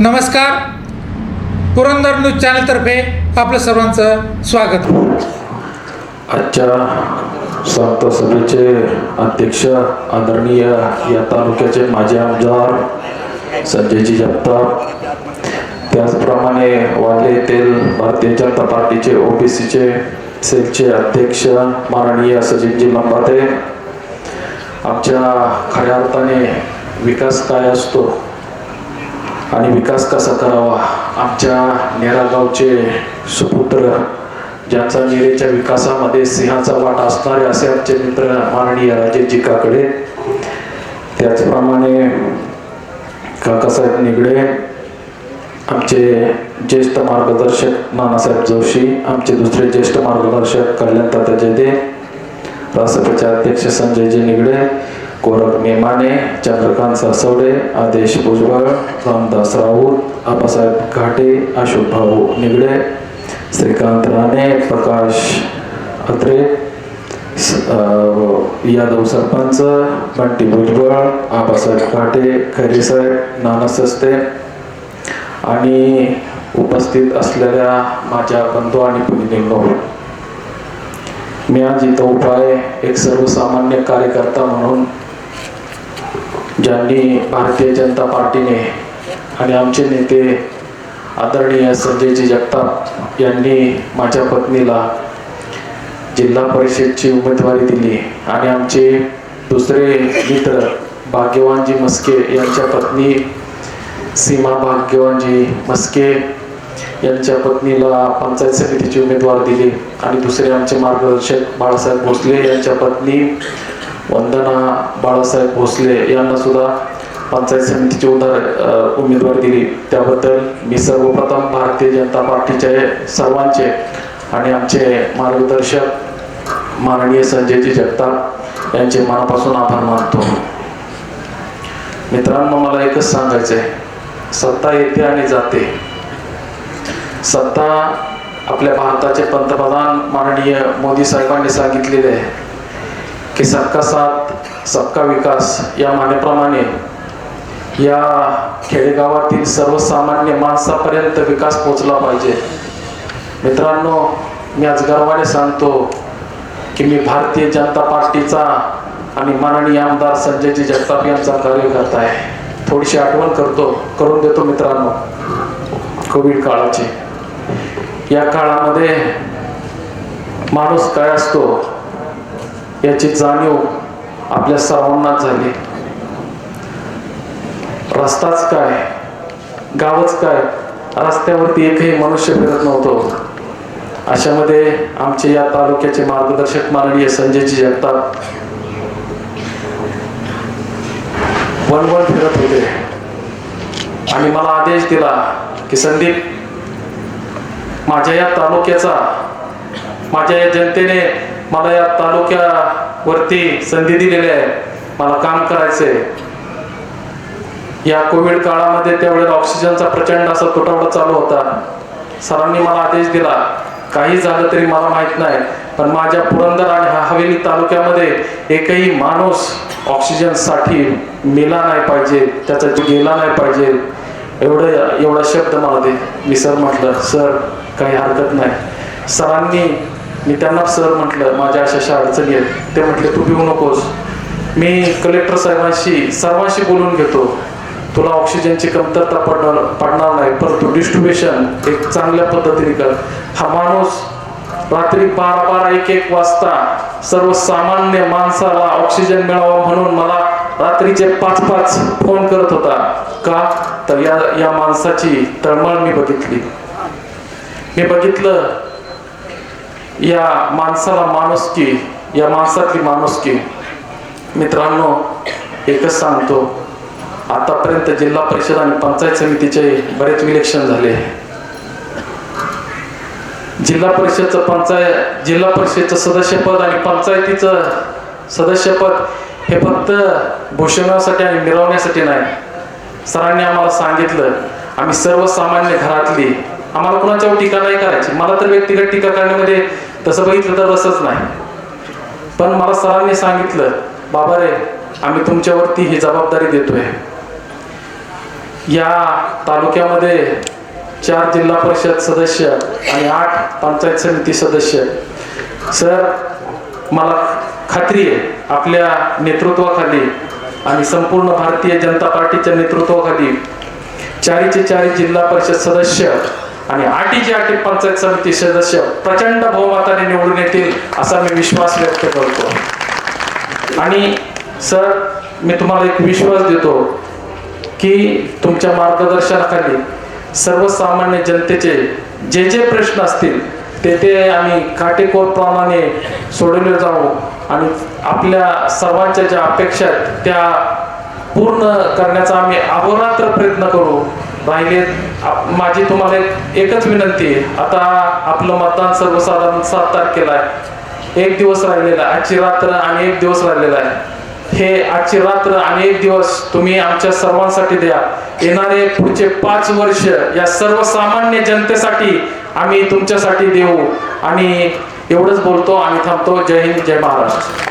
नमस्कार. पुरंदर न्यूज चॅनलतर्फे आपलं सर्वांचं स्वागत. आजच्या संत सभेचे अध्यक्ष आदरणीय या तालुक्याचे माजी आमदार संजयजी जगताप त्याचप्रमाणे वाले येथील भारतीय जनता पार्टीचे ओबीसीचे सेलचे अध्यक्ष माननीय सचिनजी लंबाते. आमच्या खऱ्या अर्थाने विकास काय असतो? आणि विकास कसा करावा? आमच्या नेरागावचे सुपुत्र ज्यांचा नेरेच्या विकासामध्ये सिंहाचा वाट असणारे असे आमचे मित्र माननीय राजेशजी काकडे त्याचप्रमाणे काकासाहेब निगडे आमचे ज्येष्ठ मार्गदर्शक नानासाहेब जोशी आमचे दुसरे ज्येष्ठ मार्गदर्शक कल्याण तात्या जयदे रासपचे अध्यक्ष संजयजी निगडे गोरख मेमाने चंद्रकांत सासवडे आदेश भुजबळ रामदास राऊत आबासाहेब घाटे अशोक भाऊ निगडे श्रीकांत राणे प्रकाश अत्रे यादव सरपंच बंटी भुजबळ आबासाहेब घाटे खरीसाहेब नाना सस्ते आणि उपस्थित असलेल्या माझ्या बंधू आणि भगिनींनो मी आज इथं उभा आहे एक सर्वसामान्य कार्यकर्ता म्हणून ज्यांनी भारतीय जनता पार्टीने आणि आमचे नेते आदरणीय संजयजी जगताप यांनी माझ्या पत्नीला जिल्हा परिषदची उमेदवारी दिली आणि आमचे दुसरे मित्र भाग्यवानजी मस्के यांच्या पत्नी सीमा भाग्यवानजी मस्के यांच्या पत्नीला पंचायत समितीची उमेदवार दिली आणि दुसरे आमचे मार्गदर्शक बाळासाहेब भोसले यांच्या पत्नी वंदना बाळासाहेब भोसले यांना सुद्धा पंचायत समितीची उदार उमेदवार उमेदवारी दिली. त्याबद्दल मी सर्वप्रथम भारतीय जनता पार्टीचे सर्वांचे आणि आमचे मार्गदर्शक माननीय संजयजी जगताप यांचे मनापासून आभार मानतो. मित्रांनो मला एकच सांगायचं आहे सत्ता येते आणि जाते. सत्ता आपल्या भारताचे पंतप्रधान माननीय मोदी साहेबांनी सांगितलेले आहे. की सबका साथ सबका विकास या मानेप्रमाणे या खेडेगावातील सर्वसामान्य माणसापर्यंत विकास पोचला पाहिजे. मित्रांनो मी आज गर्वाने सांगतो की मी भारतीय जनता पार्टीचा आणि माननीय आमदार संजयजी जगताप यांचा कार्यकर्ता आहे. थोडीशी आठवण करतो करून देतो मित्रांनो कोविड काळाची. या काळामध्ये माणूस काय असतो? याची जाणीव आपल्या सर्वांनाच झाली. रस्ताच काय? गावच काय? रस्त्यावरती एकही मनुष्य फिरत नव्हतो. अशामध्ये आमचे या तालुक्याचे मार्गदर्शक माननीय संजयजी जगताप वन वन फिरत होते. आणि मला आदेश दिला की संदीप माझ्या या तालुक्याचा माझ्या या जनतेने मला या तालुक्यावरती संधी दिलेली आहे. मला काम करायचंय. या कोविड काळामध्ये त्यावेळेला ऑक्सिजनचा प्रचंड असा तुटवडा चालू होता. सरांनी मला आदेश दिला. काही झालं तरी मला माहीत नाही पण माझ्या पुरंदर आणि हवेली तालुक्यामध्ये एकही माणूस ऑक्सिजनसाठी मेला नाही पाहिजे त्याचा जीव गेला नाही पाहिजे. एवढं एवढा शब्द मला दे. मी सर म्हटलं सर काही हरकत नाही. सरांनी मी त्यांना सर म्हटलं माझ्या अशा अशा अडचणी आहेत. ते म्हटले तू भिवू नकोस. मी कलेक्टर साहेबांशी सर्वांशी बोलून घेतो. तुला ऑक्सिजनची कमतरता पडणार पडणार नाही परंतु डिस्ट्रीब्युशन एक चांगल्या पद्धतीने कर. हा माणूस रात्री बारा बारा एक एक वाजता सर्वसामान्य माणसाला ऑक्सिजन मिळावा म्हणून मला रात्रीचे पाच पाच फोन करत होता. का? तर या या माणसाची तळमळ मी बघितली. मी बघितलं या माणसाला माणुसकी या माणसातली माणुसकी मित्रांनो एकच सांगतो. आतापर्यंत जिल्हा परिषद आणि पंचायत समितीचे बरेच इलेक्शन झाले. जिल्हा परिषदचं पंचायत जिल्हा परिषदचं सदस्यपद आणि पंचायतीचं सदस्यपद हे फक्त भूषणासाठी आणि मिरवण्यासाठी नाही. सरांनी आम्हाला सांगितलं आम्ही सर्वसामान्य घरातली आम्हाला कुणाच्यावर टीका नाही करायची. मला तर व्यक्तिगत टीका करण्यामध्ये तसं बघितलं तर रसच नाही. पण मला सरांनी सांगितलं बाबा रे आम्ही तुमच्यावरती ही जबाबदारी देतोय. या तालुक्यामध्ये चार जिल्हा परिषद सदस्य आणि आठ पंचायत समिती सदस्य. सर मला खात्री आहे आपल्या नेतृत्वाखाली आणि संपूर्ण भारतीय जनता पार्टीच्या नेतृत्वाखाली चारीचे चारी जिल्हा परिषद सदस्य आणि आठीचे आठी पंचायत समिती सदस्य प्रचंड बहुमताने निवडून येतील असा मी विश्वास व्यक्त करतो. आणि सर मी तुम्हाला एक विश्वास देतो की तुमच्या मार्गदर्शनाखाली सर्वसामान्य जनतेचे जे जे प्रश्न असतील ते ते आम्ही काटेकोरप्रमाणे सोडवले जाऊ आणि आपल्या सर्वांच्या ज्या अपेक्षा आहेत त्या पूर्ण करण्याचा आम्ही अहोरात्र प्रयत्न करू. राहिले माझी तुम्हाला एकच विनंती आहे. आता आपलं मतदान सर्वसाधारण सात तारखेला आहे. एक दिवस राहिलेला आहे. आजची रात्र आणि एक दिवस राहिलेला आहे. हे आजची रात्र आणि एक दिवस तुम्ही आमच्या सर्वांसाठी द्या. येणारे पुढचे पाच वर्ष या सर्वसामान्य जनतेसाठी आम्ही तुमच्यासाठी देऊ. आणि एवढंच बोलतो आणि थांबतो. जय हिंद जय महाराष्ट्र.